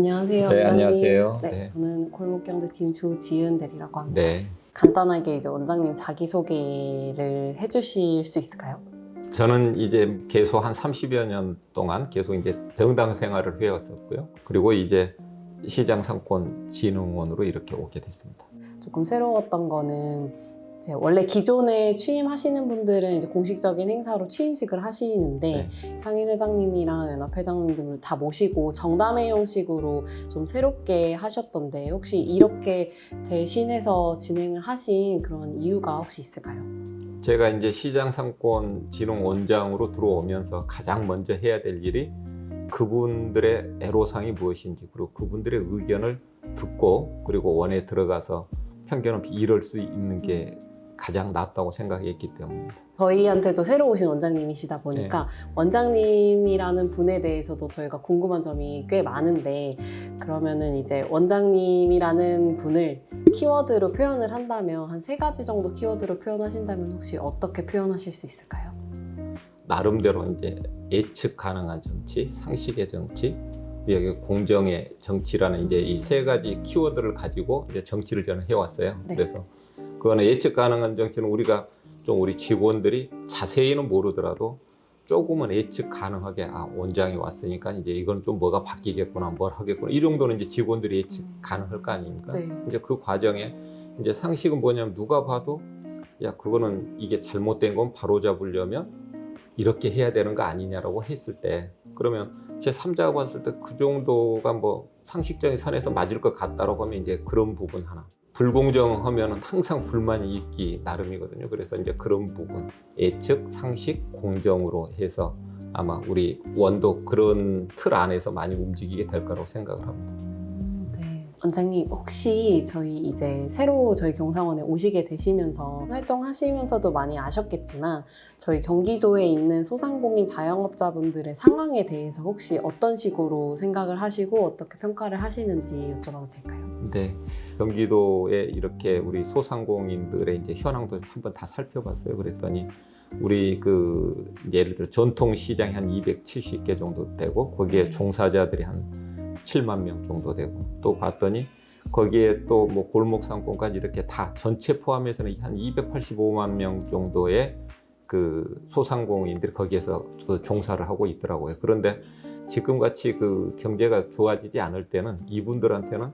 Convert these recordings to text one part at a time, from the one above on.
안녕하세요. 네, 원장님. 안녕하세요. 네, 네. 저는 골목경제팀 조지은 대리라고 합니다. 네. 간단하게 이제 원장님 자기 소개를 해주실 수 있을까요? 저는 이제 계속 한 30여 년 동안 계속 이제 정당 생활을 해왔었고요. 그리고 이제 시장 상권 진흥원으로 이렇게 오게 됐습니다. 조금 새로웠던 거는 원래 기존에 취임하시는 분들은 이제 공식적인 행사로 취임식을 하시는데 네. 상인 회장님이랑 연합 회장님들 다 모시고 정담회 형식으로 좀 새롭게 하셨던데 혹시 이렇게 대신해서 진행을 하신 그런 이유가 혹시 있을까요? 제가 이제 시장 상권 진흥 원장으로 들어오면서 가장 먼저 해야 될 일이 그분들의 애로사항이 무엇인지 그리고 그분들의 의견을 듣고 그리고 원에 들어가서 편견 없이 이룰 수 있는 게 가장 낫다고 생각했기 때문입니다. 저희한테도 새로 오신 원장님이시다 보니까 원장님이라는 분에 대해서도 저희가 궁금한 점이 꽤 많은데 그러면은 이제 원장님이라는 분을 키워드로 표현을 한다면 한 세 가지 정도 키워드로 표현하신다면 혹시 어떻게 표현하실 수 있을까요? 나름대로 이제 예측 가능한 정치, 상식의 정치, 여기 공정의 정치라는 이제 이 세 가지 키워드를 가지고 이제 정치를 저는 해왔어요. 네. 그래서 그거는 예측 가능한 정치는 우리가 좀 우리 직원들이 자세히는 모르더라도 조금은 예측 가능하게 아 원장이 왔으니까 이제 이건 좀 뭐가 바뀌겠구나 뭘 하겠구나 이 정도는 이제 직원들이 예측 음. 가능할 거 아닙니까? 네. 이제 그 과정에 이제 상식은 뭐냐면 누가 봐도 야 그거는 이게 잘못된 건 바로 잡으려면 이렇게 해야 되는 거 아니냐라고 했을 때 그러면 제 3자가 봤을 때 그 정도가 뭐 상식적인 선에서 맞을 것 같다라고 하면 이제 그런 부분 하나 불공정하면 항상 불만이 있기 나름이거든요 그래서 이제 그런 부분 예측 상식 공정으로 해서 아마 우리 원도 그런 틀 안에서 많이 움직이게 될 거라고 생각을 합니다. 네. 원장님 혹시 저희 이제 새로 저희 경상원에 오시게 되시면서 활동하시면서도 많이 아셨겠지만 저희 경기도에 있는 소상공인 자영업자분들의 상황에 대해서 혹시 어떤 식으로 생각을 하시고 어떻게 평가를 하시는지 여쭤봐도 될까요? 네, 경기도에 이렇게 우리 소상공인들의 이제 현황도 한번 다 살펴봤어요. 그랬더니 우리 그 예를 들어 전통 시장이 한 270개 정도 되고 거기에 종사자들이 한 7만 명 정도 되고 또 봤더니 거기에 또 뭐 골목 상권까지 이렇게 다 전체 포함해서는 한 285만 명 정도의 그 소상공인들이 거기에서 그 종사를 하고 있더라고요. 그런데 지금 같이 그 경제가 좋아지지 않을 때는 이분들한테는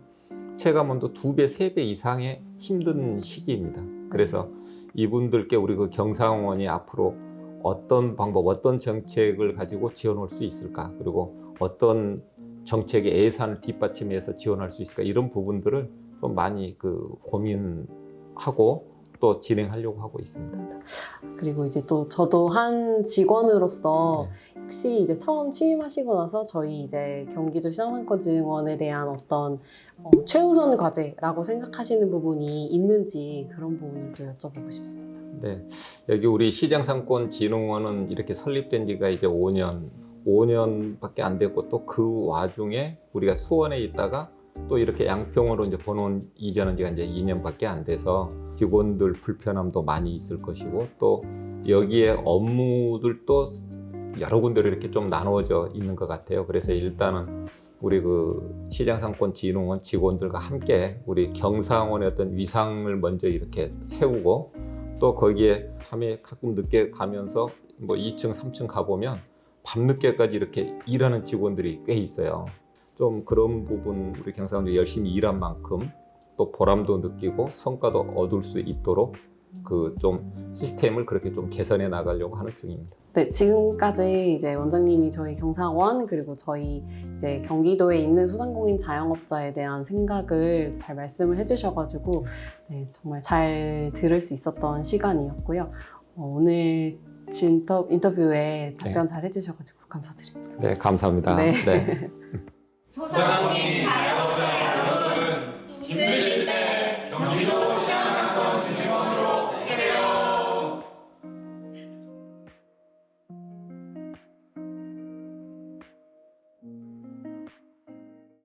체감온도 두 배, 세 배 이상의 힘든 시기입니다. 그래서 이분들께 우리 그 경상원이 앞으로 어떤 방법, 어떤 정책을 가지고 지원할 수 있을까? 그리고 어떤 정책의 예산을 뒷받침해서 지원할 수 있을까? 이런 부분들을 좀 많이 그 고민하고 또 진행하려고 하고 있습니다. 그리고 이제 또 저도 한 직원으로서 혹시 이제 처음 취임하시고 나서 저희 이제 경기도 시장상권진흥원에 대한 어떤 어, 최우선 과제라고 생각하시는 부분이 있는지 그런 부분을 또 여쭤보고 싶습니다. 네, 여기 우리 시장상권 진흥원은 이렇게 설립된 지가 이제 5년, 5년밖에 안 됐고 또 그 와중에 우리가 수원에 있다가 또 이렇게 양평으로 이제 번원 이전한 지가 이제 2년밖에 안 돼서 직원들 불편함도 많이 있을 것이고 또 여기에 업무들도 여러 군데로 이렇게 좀 나누어져 있는 것 같아요. 그래서 일단은 우리 그 시장상권 진흥원 직원들과 함께 우리 경상원의 어떤 위상을 먼저 이렇게 세우고 또 거기에 밤에 가끔 늦게 가면서 뭐 2층, 3층 가보면 밤늦게까지 이렇게 일하는 직원들이 꽤 있어요. 좀 그런 부분 우리 경상도 열심히 일한 만큼 또 보람도 느끼고 성과도 얻을 수 있도록 그 좀 시스템을 그렇게 좀 개선해 나가려고 하는 중입니다. 네, 지금까지 이제 원장님이 저희 경상원 그리고 저희 이제 경기도에 있는 소상공인 자영업자에 대한 생각을 잘 말씀을 해주셔가지고 네, 정말 잘 들을 수 있었던 시간이었고요. 어, 오늘 인터, 인터뷰에 답변 잘 해주셔가지고 감사드립니다. 네, 감사합니다. 네. 네. 소상공인